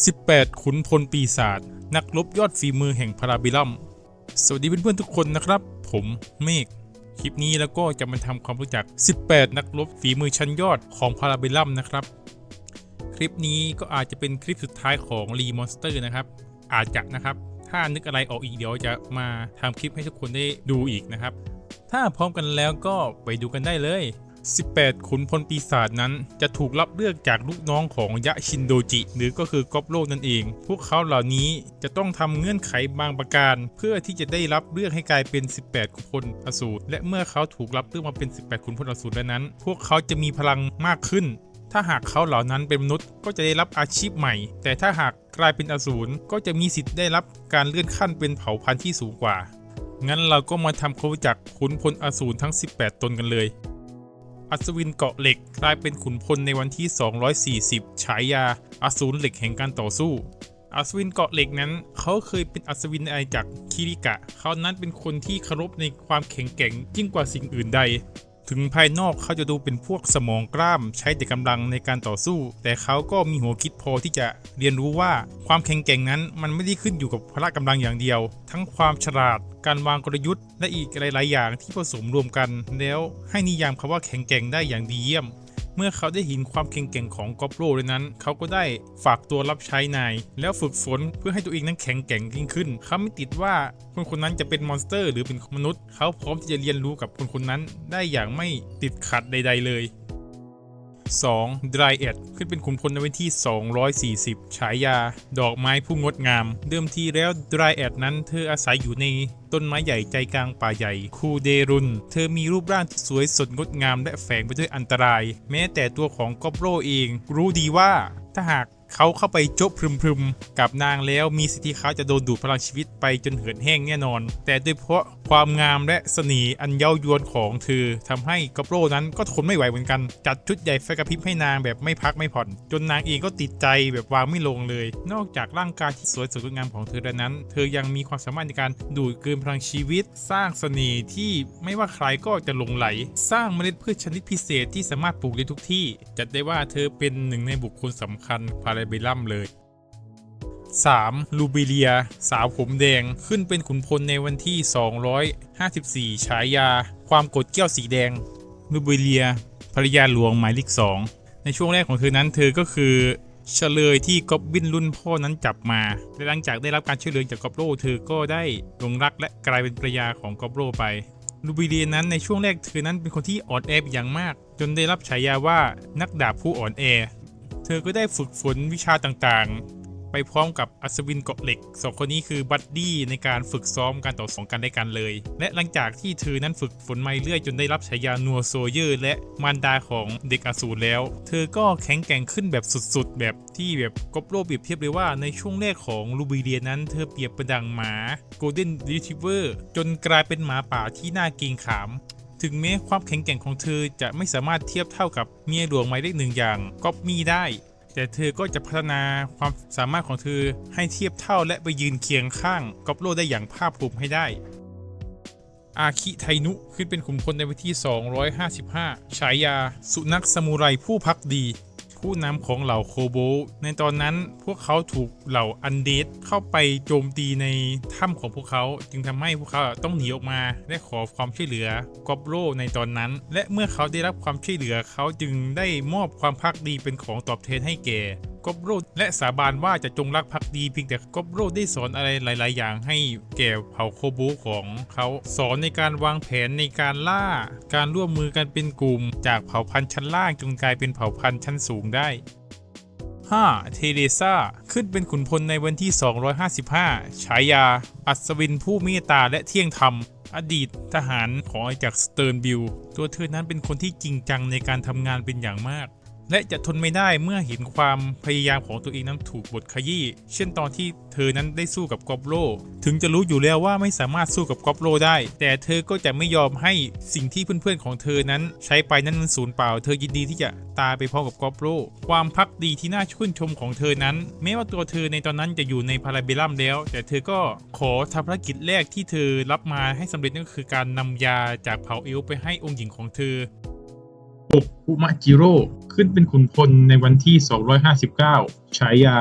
18 ขุนพลปีศาจนักรบยอดฝีมือแห่งพาราบิลัม สวัสดีเพื่อนๆทุกคนนะครับ ผมเมฆคลิปนี้แล้วก็จะมาทำความรู้จัก 18 นักรบฝีมือชั้นยอดของพาราบิลัมนะครับ คลิปนี้ก็อาจจะเป็นคลิปสุดท้ายของรีมอนสเตอร์นะครับ อาจจะนะครับ ถ้านึกอะไรออกอีกเดี๋ยวจะมาทำคลิปให้ทุกคนได้ดูอีกนะครับ ถ้าพร้อมกันแล้วก็ไปดูกันได้เลย 18 ขุนพลปีศาจนั้นจะถูกรับเลือกจากลูกน้องของยะชินโดจิ หรือก็คือกอบโลนั่นเอง พวกเขาเหล่านี้จะต้องทำเงื่อนไขบางประการ เพื่อที่จะได้รับเลือกให้กลายเป็น 18 ขุนพลอสูร และเมื่อเขาถูกรับเลือกมาเป็น 18 ขุนพลอสูรแล้วนั้น พวกเขาจะมีพลังมากขึ้น ถ้าหากเขาเหล่านั้นเป็นมนุษย์ก็จะได้รับอาชีพใหม่ แต่ถ้าหากกลายเป็นอสูรก็จะมีสิทธิ์ได้รับการเลื่อนขั้นเป็นเผ่าพันธุ์ที่สูงกว่างั้นเราก็มาทำความรู้จักขุนพลอสูรทั้ง 18 ตนกันเลย อัศวินเกาะเหล็กกลายเป็นขุนพลในวันที่ 240 ฉายาอสูรเหล็กแห่งการต่อสู้อัศวินเกาะเหล็กนั้น เขาเคยเป็นอัศวินในอาจากคิริกะ เขานั้นเป็นคนที่เคารพในความแข็งแกร่งยิ่งกว่าสิ่งอื่นใด ถึงภายนอกเขาจะดูเป็นพวกสมองกล้ามใช้แต่กำลังในการต่อสู้ แต่เขาก็มีหัวคิดพอที่จะเรียนรู้ว่าความแข็งแกร่งนั้นมันไม่ได้ขึ้นอยู่กับพละกำลังอย่างเดียว ทั้งความฉลาด การวางกลยุทธ์ และอีกหลาย ๆ อย่างที่ผสมรวมกัน แล้วให้นิยามคำว่าแข็งแกร่งได้อย่างดีเยี่ยม เมื่อเขาได้เห็นความแข็งแกร่งของกอบโลเลยนั้น เขาก็ได้ฝากตัวรับใช้นาย แล้วฝึกฝนเพื่อให้ตัวเองนั้นแข็งแกร่งยิ่งขึ้น เขาไม่ติดว่าคนคนนั้นจะเป็นมอนสเตอร์ หรือเป็นมนุษย์ เขาพร้อมที่จะเรียนรู้กับคนคนนั้นได้อย่างไม่ติดขัดใด ๆ เลย 2. Dry e d ขึ้นเป็นขุนพลในวันที่ 240 ฉายา ดอกไม้ผู้งดงาม เดิมทีแล้ว Dry e d นั้นเธออาศัยอยู่ในต้นไม้ใหญ่ใจกลางป่าใหญ่ คูเดรุน เธอมีรูปร่างที่สวยสดงดงามและแฝงไปด้วยอันตราย แม้แต่ตัวของกอบโรเอง รู้ดีว่าถ้าหากเขาเข้าไปจบพรึมๆ กับนางแล้วมีสิทธิเขาจะโดนดูดพลังชีวิตไปจนเหือดแห้งแน่นอน แต่ด้วยเพราะความงามและเสน่ห์อันเย้ายวนของเธอทำให้กอบโรนั้นก็ทนไม่ไหวเหมือนกัน จัดชุดใหญ่ไฟกระพริบให้นางแบบไม่พักไม่ผ่อน จนนางเองก็ติดใจแบบวางไม่ลงเลย นอกจากร่างกายที่สวยสดงดงามของเธอแล้วนั้น เธอยังมีความสามารถในการดูดกลืนพลังชีวิต สร้างเสน่ห์ที่ไม่ว่าใครก็จะหลงไหล สร้างเมล็ดพืชชนิดพิเศษที่สามารถปลูกได้ทุกที่ จัดได้ว่าเธอเป็นหนึ่งในบุคคลสำคัญพาราเบลัมเลย 3. ลูบิเลีย สาวผมแดงขึ้นเป็นขุนพลในวันที่ 254 ฉายา ความกดเกี้ยวสีแดง ลูบิเลีย ภรรยาหลวงหมายเลขสองในช่วงแรกของเธอนั้นเธอก็คือเฉลยที่กอบบินรุ่นพ่อนั้นจับมา และหลังจากได้รับการช่วยเหลือจากกอบโรเธอก็ได้หลงรักและกลายเป็นภรรยาของกอบโรไป ลูบิเลียนั้นในช่วงแรกเธอนั้นเป็นคนที่อ่อนแออย่างมาก จนได้รับฉายาว่านักดาบผู้อ่อนแอ เธอก็ได้ฝึกฝนวิชาต่างๆ ไปพร้อมกับอัศวินเกาะเหล็กสองคนนี้คือบัดดี้ในการฝึกซ้อมการต่อสองกันได้กันเลย และหลังจากที่เธอนั้นฝึกฝนมาเรื่อยจนได้รับฉายานัวโซเยอร์และมารดาของเด็กอสูรแล้ว เธอก็แข็งแกร่งขึ้นแบบสุดๆ แบบที่แบบกบโลเปรียบเทียบเลยว่าในช่วงแรกของลูบิเลียนั้นเธอเปรียบประดังหมาโกลเด้นรีท i เวอร์จนกลายเป็นหมาป่าที่น่าเกรงขามถึงแม้ความแข็งแกร่งของเธอจะไม่สามารถเทียบเท่ากับเมียหลวงหมายเลขหนึ่งอย่างก๊อปมี่ได้ แต่เธอก็จะพัฒนาความสามารถของเธอให้เทียบเท่าและไปยืนเคียงข้างก๊อบโลได้อย่างภาคภูมิให้ได้ อาคิไทนุขึ้นเป็นขุนพลในวันที่ 255 ฉายา สุนัขซามูไรผู้พักดี ผู้นำของเหล่าโคโบในตอนนั้นพวกเขาถูกเหล่าอันเดดเข้าไปโจมตีในถ้ำของพวกเขา จึงทำให้พวกเขาต้องหนีออกมาและขอความช่วยเหลือกอบโรในตอนนั้น และเมื่อเขาได้รับความช่วยเหลือเขาจึงได้มอบความพักดีเป็นของตอบแทนให้แก่ กอบโรและสาบานว่าจะจงรักภักดีเพียงแต่กอบโรได้สอนอะไรหลาย ๆ อย่างให้แก่เผ่าโคบะของเขาสอนในการวางแผนในการล่า การร่วมมือกันเป็นกลุ่ม จากเผ่าพันธุ์ชั้นล่างจนกลายเป็นเผ่าพันธุ์ชั้นสูงได้ 5. เทเรซาขึ้นเป็นขุนพลในวันที่ 255 ฉายา อัศวินผู้เมตตาและเที่ยงธรรม อดีตทหารของอจากสเติร์นบิล ตัวเธอนั้นเป็นคนที่จริงจังในการทำงานเป็นอย่างมาก และจะทนไม่ได้เมื่อเห็นความพยายามของตัวเองนั้นถูกบทขยี้ เช่นตอนที่เธอนั้นได้สู้กับกอบโล ถึงจะรู้อยู่แล้วว่าไม่สามารถสู้กับกอบโลได้ แต่เธอก็จะไม่ยอมให้สิ่งที่เพื่อนๆของเธอนั้นใช้ไปนั้นมันสูญเปล่า เธอยินดีที่จะตายไปพร้อมกับกอบโล ความพักดีที่น่าชื่นชมของเธอนั้น แม้ว่าตัวเธอในตอนนั้นจะอยู่ในพาราเบลัมแล้ว แต่เธอก็ขอทำภารกิจแรกที่เธอรับมาให้สำเร็จนั่นก็คือการนำยาจากเผ่าเอลไปให้องค์หญิงของเธอ 6อุมาจิโร่ขึ้นเป็นขุนพลในวันที่ 259 ฉายา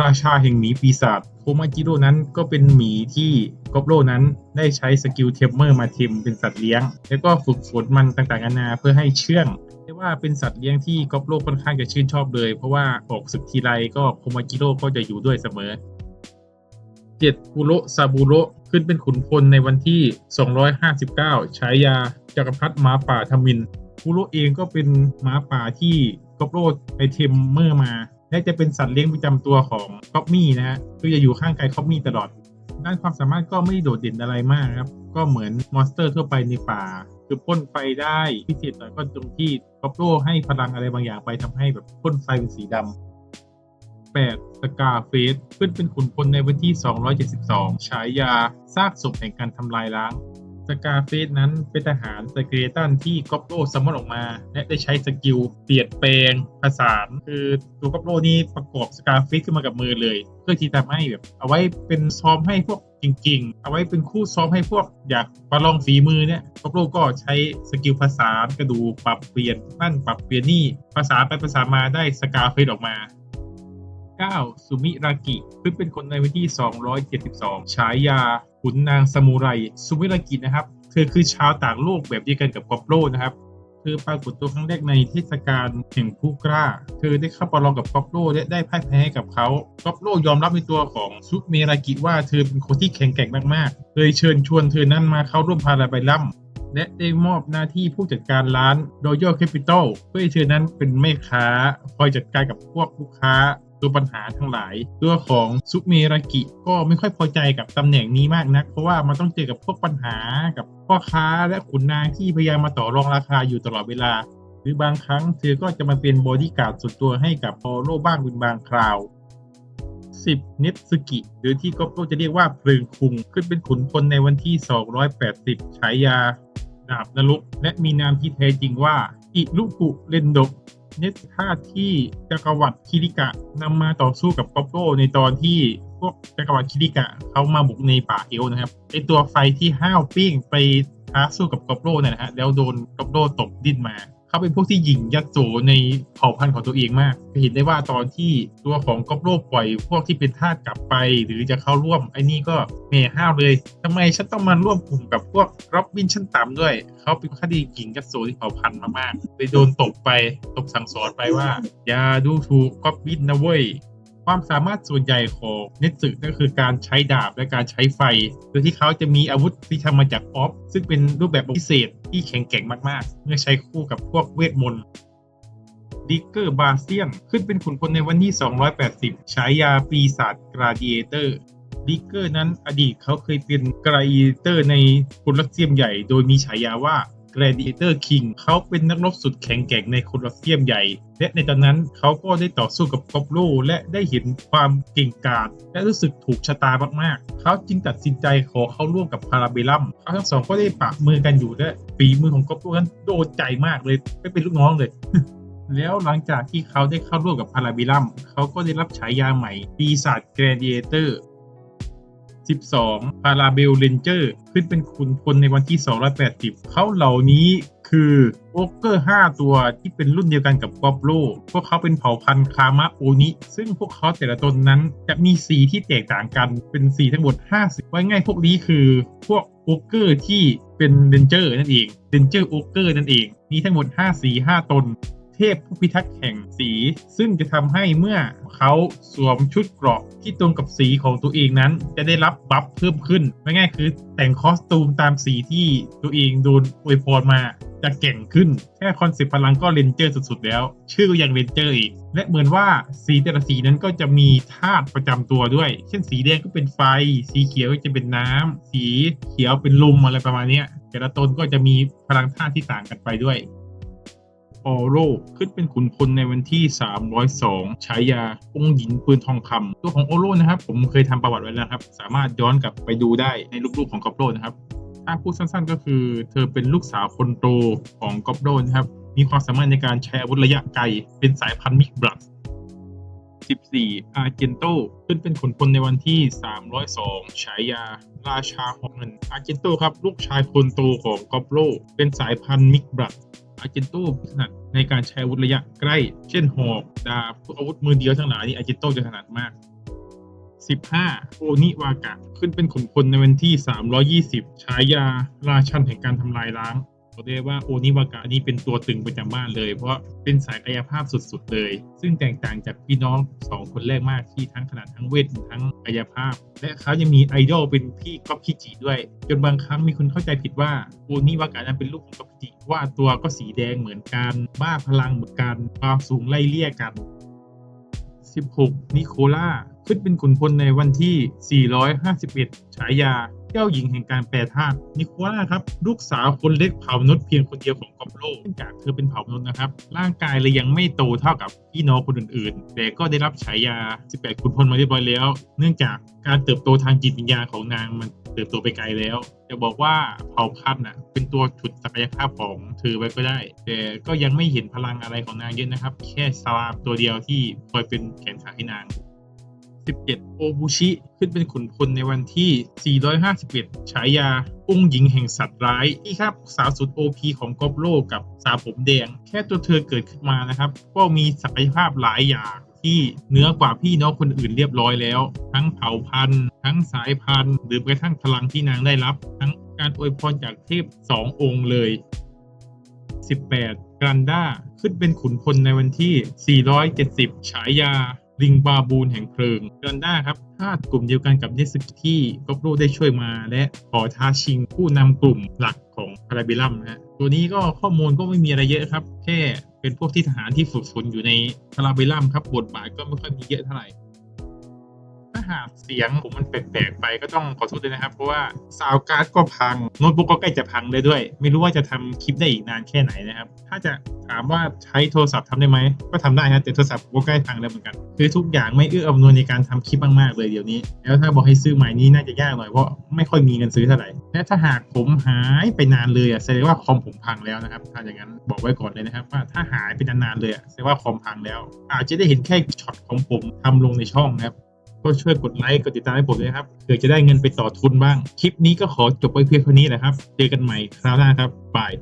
ราชาแห่งหมีปีศาจโคมาจิโร่นั้นก็เป็นหมีที่กอบโลนั้นได้ใช้สกิลเทมเมอร์มาเทมเป็นสัตว์เลี้ยง แล้วก็ฝึกฝนมันต่างๆนานาเพื่อให้เชื่องเรียกว่าเป็นสัตว์เลี้ยงที่กอบโลค่อนข้างจะชื่นชอบเลย เพราะว่าออกศึกทีไรก็โคมาจิโร่ก็จะอยู่ด้วยเสมอเจ็ดบุโรซาบุโรขึ้นเป็นขุนพลในวันที่ 259 ฉายาจักรพรรดิหมาป่าทมิน บุโรเองก็เป็นหมาป่าที่กอบโลไปเทมเมอร์มา และจะเป็นสัตว์เลี้ยงประจำตัวของคอปมี่นะฮะคือจะอยู่ข้างกายคอปมี่ตลอด ด้านความสามารถก็ไม่โดดเด่นอะไรมากครับ ก็เหมือนมอนสเตอร์ทั่วไปในป่า คือพ่นไฟได้พิเศษหน่อยก็ตรงที่คอปโลให้พลังอะไรบางอย่างไปทำให้แบบพ่นไฟเป็นสีดำ 8. สกาเฟสขึ้นเป็นขุนพลในวันที่ 272 ฉายาซากศพแห่งการทำลายล้าง สกาเฟสนั้นเป็นทหารสเกเลตันที่กอปโลซัมมอนออกมา และได้ใช้สกิลเปลี่ยนแปลงผสานคือตัวกอปโลนี่ประกอบสกาเฟสขึ้นมากับมือเลย เพื่อที่ทำให้แบบเอาไว้เป็นซ้อมให้พวกจริงๆ เอาไว้เป็นคู่ซ้อมให้พวกอยากประลองฝีมือเนี่ยกอปโลก็ใช้สกิลผสานกระดูปรับเปลี่ยนนั่นปรับเปลี่ยนนี่ภาษานไปภาษานมาได้สกาเฟสออกมา 9. สุมิรากิขึ้นเป็นคนในวันที่ 272 ฉายา ขุนนางซามูไรสุมิรากินะครับ เธอคือชาวต่างโลกแบบเดียวกันกับกอบโลนะครับเธอปรากฏตัวครั้งแรกในเทศกาลแห่งผู้กล้า เธอได้เข้าประลองกับกอบโลและได้พ่ายแพ้ให้กับเขากอบโลยอมรับในตัวของซุเมรากิว่าเธอเป็นคนที่แข็งแกร่งมากๆเลยเชิญชวนเธอนั้นมาเข้าร่วมพาราไบลัมและได้มอบหน้าที่ผู้จัดการร้าน Royal Capital เพื่อให้เธอนั้นเป็นแม่ค้าคอยจัดการกับพวกลูกค้า ตัวปัญหาทั้งหลาย ตัวของซุเมรากิก็ไม่ค่อยพอใจกับตำแหน่งนี้มากนัก เพราะว่ามันต้องเจอกับพวกปัญหากับพ่อค้าและขุนนางที่พยายามมาต่อรองราคาอยู่ตลอดเวลา หรือบางครั้งเธอก็จะมาเป็นบอดี้การ์ดส่วนตัวให้กับพอโลบ้างเป็นบางคราว 10. เนตสกิ หรือที่ก็จะเรียกว่าเพลิงคุง ขึ้นเป็นขุนพลในวันที่ 280 ฉายา ดาบนรกและมีนามที่แท้จริงว่า อิรุกุเรนดก เนสท่าที่จักรวรรดิคิริกะนำมาต่อสู้กับก๊อปโปในตอนที่พวกจักรวรรดิคิริกะเขามาบุกในป่าเอลนะครับไอตัวไฟที่ห้าวปิ้งไปท้าสู้กับก๊อปโปเนี่ยนะฮะแล้วโดนก๊อปโปตกดิ้นมา เขาเป็นพวกที่หยิ่งยัดโสในเผ่าพันธุ์ของตัวเองมากจะเห็นได้ว่าตอนที่ตัวของก๊อบโลกปล่อยพวกที่เป็นทาสกลับไป หรือจะเข้าร่วมไอ้นี่ก็เมห้าวเลยทำไมฉันต้องมาร่วมกลุ่มกับพวกร็อบบินชั้นต่ำด้วย เขาเป็นคดีหยิงยัดโสที่เผ่าพันธุ์มามากเลยโดนตกไปตกสั่งสอนไปว่า อย่าดูถูกก๊อบบินนะเว้ย ความสามารถส่วนใหญ่ของเนตสึนั่นก็คือการใช้ดาบและการใช้ไฟ โดยที่เขาจะมีอาวุธที่ทำมาจากออฟ ซึ่งเป็นรูปแบบพิเศษที่แข็งแกร่งมากๆ เมื่อใช้คู่กับพวกเวทมนต์ดิกเกอร์บาเซียนขึ้นเป็นขุนพลในวันที่ 280 ฉายาปีศาจกราดิเอเตอร์ดิกเกอร์นั้นอดีตเขาเคยเป็นกราดิเอเตอร์ในโคลอสเซียมใหญ่ โดยมีฉายาว่า Gladiator King เขาเป็นนักรบสุดแข็งแกร่งในโคลอสเซียมใหญ่ และในตอนนั้นเขาก็ได้ต่อสู้กับกอบโลและได้เห็นความเก่งกาจและรู้สึกถูกชะตามากๆ เขาจึงตัดสินใจขอเข้าร่วมกับพาราเบลัมเขาทั้งสองก็ได้ปะมือกันอยู่และฝีมือของกอบโลนั้นโดนใจมากเลยไม่เป็นลูกน้องเลยแล้วหลังจากที่เขาได้เข้าร่วมกับพาราเบลัม เขาก็ได้รับฉายาใหม่ ปีศาจแกรดิเอเตอร์ 12พาราเบลเลนเจอร์ขึ้นเป็นขุนพลในวันที่ 280 เขาเหล่านี้คือโอเกอร์ 5 ตัวที่เป็นรุ่นเดียวกันกับกอบโลพวกเขาเป็นเผ่าพันธุ์คามะโอนิ ซึ่งพวกเขาแต่ละตนนั้นจะมีสีที่แตกต่างกันเป็นสีทั้งหมด 50 ไว้ง่ายพวกนี้คือพวกโอเกอร์ที่เป็นเรนเจอร์นั่นเองเรนเจอร์โอเกอร์นั่นเอง มีทั้งหมด 5 สี 5 ตน เทพผู้พิทักษ์แห่งสี ซึ่งจะทำให้เมื่อเขาสวมชุดเกราะที่ตรงกับสีของตัวเองนั้น จะได้รับบัฟเพิ่มขึ้นไม่ง่ายคือแต่งคอสตูมตามสีที่ตัวเองโดนอวยพรมาจะเก่งขึ้น แค่คอนเซ็ปต์พลังก็เรนเจอร์สุดๆแล้ว ชื่อก็ยังเรนเจอร์อีก และเหมือนว่าสีแต่ละสีนั้นก็จะมีธาตุประจำตัวด้วย เช่นสีแดงก็เป็นไฟ สีเขียวก็จะเป็นน้ำสีเขียวเป็นลมอะไรประมาณนี้แต่ละตนก็จะมีพลังธาตุที่ต่างกันไปด้วย ออโรขึ้นเป็นขุนพลในวันที่ 302 ฉายาองค์หญิงปืนทองคำตัวของโอโรนะครับ ผมเคยทำประวัติไว้แล้วครับ สามารถย้อนกลับไปดูได้ในลูกๆของกอบโรนะครับ ถ้าพูดสั้นๆก็คือ เธอเป็นลูกสาวคนโตของกอบโรนะครับ มีความสามารถในการใช้อาวุธระยะไกล เป็นสายพันธุ์มิกบลัด14อาร์เจนโตขึ้นเป็นขุนพลในวันที่ 302 ฉายา ราชาหอกเงินอาร์เจนโตครับ ลูกชายคนโตของกอบโรเป็นสายพันธุ์มิกบลัด อาร์เจนโตถนัดในการใช้อาวุธระยะใกล้ เช่นหอกดาบอาวุธมือเดียวทั้งหลายนี่อาร์เจนโตจะถนัดมาก 15 โอนิวากะ ขึ้นเป็นขุนพลในวันที่ 320 ฉายา ราชันแห่งการทำลายล้าง บอกได้ว่าโอนิวากะนี่เป็นตัวตึงประจำบ้านเลย เพราะเป็นสายกายภาพสุดๆเลย ซึ่งแตกต่างจากพี่น้องสองคนแรกมากที่ทั้งขนาดทั้งเวททั้งกายภาพ และเขายังมีไอดอลเป็นพี่ก๊อฟคิจิด้วย จนบางครั้งมีคนเข้าใจผิดว่าโอนิวากะนั้นเป็นลูกของก๊อฟคิจิว่าตัวก็สีแดงเหมือนกันบ้าพลังเหมือนกันความสูงไล่เลี่ยกัน 16 นิโคล่าขึ้นเป็นขุนพลในวันที่ 451 ฉายา เจ้าหญิงแห่งการแปรธาตุนิโคล่าครับ ลูกสาวคนเล็กเผ่ามนุษย์เพียงคนเดียวของกอบโลกเนื่องจากเธอเป็นเผ่ามนุษย์นะครับ ร่างกายเลยยังไม่โตเท่ากับพี่น้องคนอื่นๆ แต่ก็ได้รับฉายา 18 ขุนพลมาเรียบร้อยแล้ว เนื่องจากการเติบโตทางจิตวิญญาณของนางมันเติบโตไปไกลแล้ว จะบอกว่าเผ่าพันธุ์น่ะเป็นตัวฉุดศักยภาพของเธอไว้ก็ได้ แต่ก็ยังไม่เห็นพลังอะไรของนางเยอะนะครับ แค่สลามตัวเดียวที่คอยเป็นแขนขาให้นาง 17 โอบุชิ ขึ้นเป็นขุนพลในวันที่ 451 ฉายา องค์หญิงแห่งสัตว์ร้าย ที่ครับสาวสุดโอพีของกอบโลกกับสาวผมแดง แค่ตัวเธอเกิดขึ้นมานะครับ ก็มีศักยภาพหลายอย่างที่เหนือกว่าพี่น้องคนอื่นเรียบร้อยแล้ว ทั้งเผ่าพันธุ์ ทั้งสายพันธุ์ หรือกระทั่งพลังที่นางได้รับ ทั้งการอวยพรจากเทพสององค์เลย 18 กันด้าขึ้นเป็นขุนพลในวันที่ 470 ฉายา ลิงบาบูนแห่งเพลิงเดอนด้าครับธาตุกลุ่มเดียวกันกับเนสกี้ก็โรได้ช่วยมา และขอท้าชิงผู้นำกลุ่มหลักของคาราบิลัมนะฮะตัวนี้ก็ข้อมูลก็ไม่มีอะไรเยอะครับ แค่เป็นพวกที่ทหารที่ฝึกฝนอยู่ในคาราบิลัมครับบทบาทก็ไม่ค่อยมีเยอะเท่าไหร่ ถ้าหากเสียงผมมันแปลกๆไปก็ต้องขอโทษด้วยนะครับ เพราะว่าซาวการ์ดก็พังโน้ตบุ๊กก็ใกล้จะพังเลยด้วย ไม่รู้ว่าจะทำคลิปได้อีกนานแค่ไหนนะครับ ถ้าจะถามว่าใช้โทรศัพท์ทำได้ไหม ก็ทำได้ครับแต่โทรศัพท์ก็ใกล้พังแล้วเหมือนกัน คือทุกอย่างไม่เอื้ออำนวยในการทำคลิปมากๆเลยเดี๋ยวนี้ แล้วถ้าบอกให้ซื้อใหม่นี้น่าจะยากหน่อยเพราะไม่ค่อยมีเงินซื้อเท่าไหร่และถ้าหากผมหายไปนานเลยอะแสดงว่าคอมผมพังแล้วนะครับถ้าอย่างนั้นบอกไว้ก่อนเลยนะครับ ว่าถ้าหายไปนานๆเลยแสดงว่าคอมพังแล้ว อาจจะได้เห็นแค่ช็อตของผมทำลงในช่องนะครับ ก็ช่วยกดไลค์กดติดตามให้ผมด้วยครับเผื่อจะได้เงินไปต่อทุนบ้าง คลิปนี้ก็ขอจบไปเพียงเท่านี้แหละครับ เจอกันใหม่คราวหน้าครับบาย